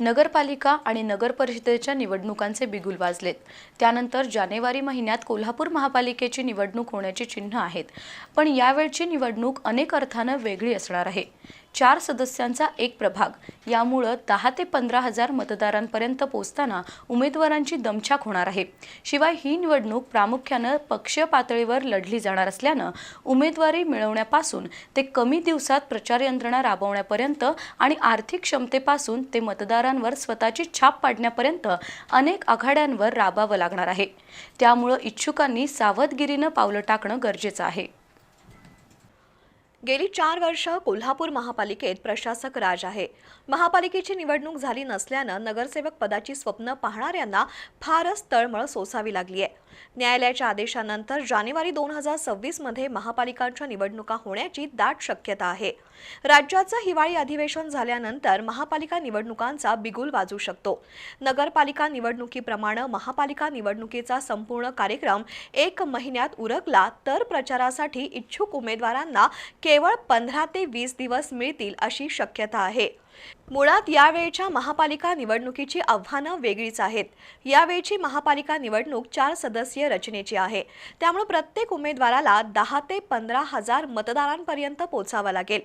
नगरपालिका आणि नगर परिषदेच्या निवडणुकांचे बिगुल वाजलेत. त्यानंतर जानेवारी महिन्यात कोल्हापूर महापालिकेची निवडणूक होण्याची चिन्ह आहेत. पण यावेळची निवडणूक अनेक अर्थानं वेगळी असणार आहे. चार सदस्यांचा एक प्रभाग. यामुळं दहा ते पंधरा हजार मतदारांपर्यंत पोहोचताना उमेदवारांची दमछाक होणार आहे. शिवाय ही निवडणूक प्रामुख्यानं पक्षीय पातळीवर लढली जाणार असल्यानं उमेदवारी मिळवण्यापासून ते कमी दिवसात प्रचार यंत्रणा राबवण्यापर्यंत आणि आर्थिक क्षमतेपासून ते मतदारांवर स्वतःची छाप पाडण्यापर्यंत अनेक आघाड्यांवर राबावं लागणार आहे. त्यामुळं इच्छुकांनी सावधगिरीनं पावलं टाकणं गरजेचं आहे. गेली चार वर्ष कोल्हापूर महापालिकेत प्रशासक राज आहे. महापालिकेची निवडणूक झाली नसल्यानं नगरसेवक पदाची स्वप्न पाहणाऱ्यांना फारच तळमळ सोसावी लागली आहे. न्यायालयाच्या आदेशानंतर जानेवारी दोन हजार सव्वीसमध्ये महापालिकांच्या निवडणुका होण्याची दाट शक्यता आहे. राज्याचं हिवाळी अधिवेशन झाल्यानंतर महापालिका निवडणुकांचा बिगुल वाजू शकतो. नगरपालिका निवडणुकीप्रमाणे महापालिका निवडणुकीचा संपूर्ण कार्यक्रम एक महिन्यात उरकला तर प्रचारासाठी इच्छुक उमेदवारांना के केवळ पंधरा ते वीस दिवस मिळतील अशी शक्यता आहे. मुळात यावेळच्या महापालिका निवडणुकीची आव्हानं वेगळीच आहेत. यावेळची महापालिका निवडणूक चार सदस्यीय रचनेची आहे. त्यामुळे प्रत्येक उमेदवाराला दहा ते पंधरा हजार मतदारांपर्यंत पोचावं लागेल.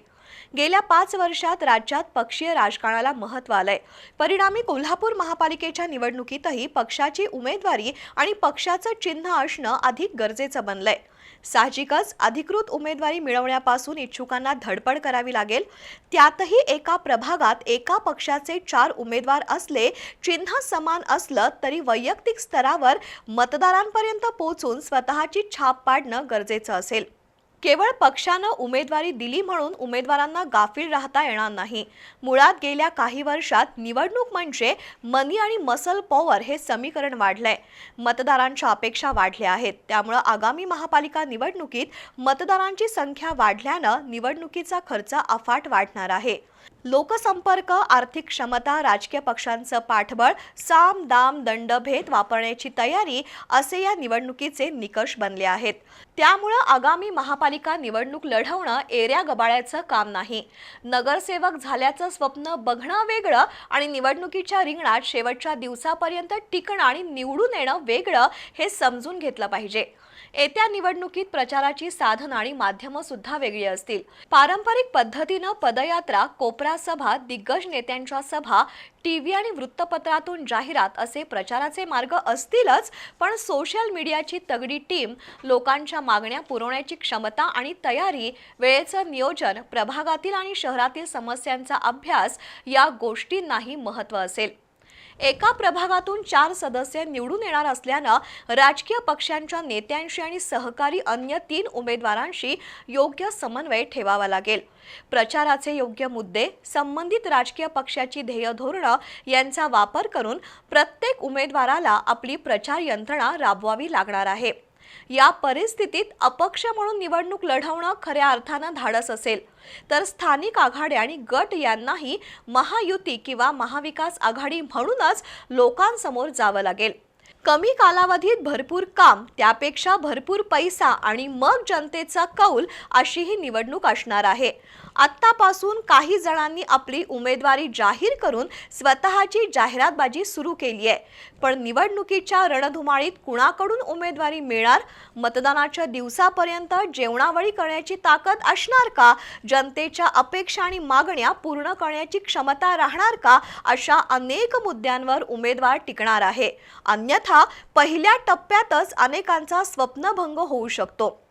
गेल्या पाच वर्षात राज्यात पक्षीय राजकारणाला महत्त्व आलंय. परिणामी कोल्हापूर महापालिकेच्या निवडणुकीतही पक्षाची उमेदवारी आणि पक्षाचं चिन्ह असणं अधिक गरजेचं बनलंय. साहजिकच अधिकृत उमेदवारी मिळवण्यापासून इच्छुकांना धडपड करावी लागेल. त्यातही एका प्रभागात एका पक्षाचे चार उमेदवार असले चिन्ह समान असलं तरी वैयक्तिक स्तरावर मतदारांपर्यंत पोहोचून स्वतःची छाप पाडणं गरजेचं असेल. केवळ पक्षानं उमेदवारी दिली म्हणून उमेदवारांना गाफील राहता येणार नाही. मुळात गेल्या काही वर्षात निवडणूक म्हणजे मनी आणि मसल पॉवर हे समीकरण वाढलंय. मतदारांच्या अपेक्षा वाढल्या आहेत. त्यामुळं आगामी महापालिका निवडणुकीत मतदारांची संख्या वाढल्यानं निवडणुकीचा खर्च अफाट वाढणार आहे. लोकसंपर्क आर्थिक क्षमता राजकीय पक्षांचं पाठबळ साम दाम दंडभेद वापरण्याची तयारी असे या निवडणुकीचे निकष बनले आहेत. त्यामुळं आगामी महापालिका निवडणूक लढवणं एऱ्या गबाळ्याचं काम नाही. नगरसेवक झाल्याचं स्वप्न बघणं वेगळं आणि निवडणुकीच्या रिंगणात शेवटच्या दिवसापर्यंत टिकणं आणि निवडून येणं वेगळं हे समजून घेतलं पाहिजे. येत्या निवडणुकीत प्रचाराची साधन आणि माध्यमं सुद्धा वेगळी असतील. पारंपरिक पद्धतीनं पदयात्रा कोपरा सभा दिग्गज नेत्यांच्या सभा टीव्ही आणि वृत्तपत्रातून जाहिरात असे प्रचाराचे मार्ग असतीलच पण सोशल मीडियाची तगडी टीम लोकांच्या मागण्या पुरवण्याची क्षमता आणि तयारी वेळेचं नियोजन प्रभागातील आणि शहरातील समस्यांचा अभ्यास या गोष्टींनाही महत्त्व असेल. एका प्रभागातून चार सदस्य निवडून येणार असल्यानं राजकीय पक्षांच्या नेत्यांशी आणि सहकारी अन्य तीन उमेदवारांशी योग्य समन्वय ठेवावा लागेल. प्रचाराचे योग्य मुद्दे संबंधित राजकीय पक्षाची ध्येय धोरणं यांचा वापर करून प्रत्येक उमेदवाराला आपली प्रचार यंत्रणा राबवावी लागणार आहे. या परिस्थितीत अपक्ष म्हणून निवडणूक लढवणं खऱ्या अर्थानं धाडस असेल. तर स्थानिक आघाडी आणि गट यांनाही महायुती किंवा महाविकास आघाडी म्हणूनच लोकांसमोर जावं लागेल. कमी कालावधीत भरपूर काम त्यापेक्षा भरपूर पैसा आणि मग जनतेचा कौल अशी ही निवडणूक असणार आहे. आत्तापासून काही जणांनी आपली उमेदवारी जाहीर करून स्वतःची जाहिरातबाजी सुरू केली आहे. पण निवडणुकीच्या रणधुमाळीत कुणाकडून उमेदवारी मिळणार? मतदानाच्या दिवसापर्यंत जेवणावळी करण्याची ताकद असणार का? जनतेच्या अपेक्षा आणि मागण्या पूर्ण करण्याची क्षमता राहणार का? अशा अनेक मुद्द्यांवर उमेदवार टिकणार आहे. अन्यथा पहिल्या टप्प्यातच अनेकांचा स्वप्नभंग होऊ शकतो.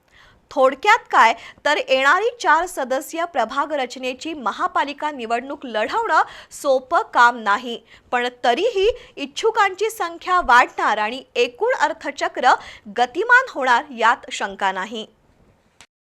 थोडक्यात काय? तर येणारी चार सदस्यीय प्रभाग रचनेची महापालिका निवडणूक लढवणं सोपं काम नाही. पण तरीही इच्छुकांची संख्या वाढणार आणि एकूण अर्थचक्र गतिमान होणार यात शंका नाही.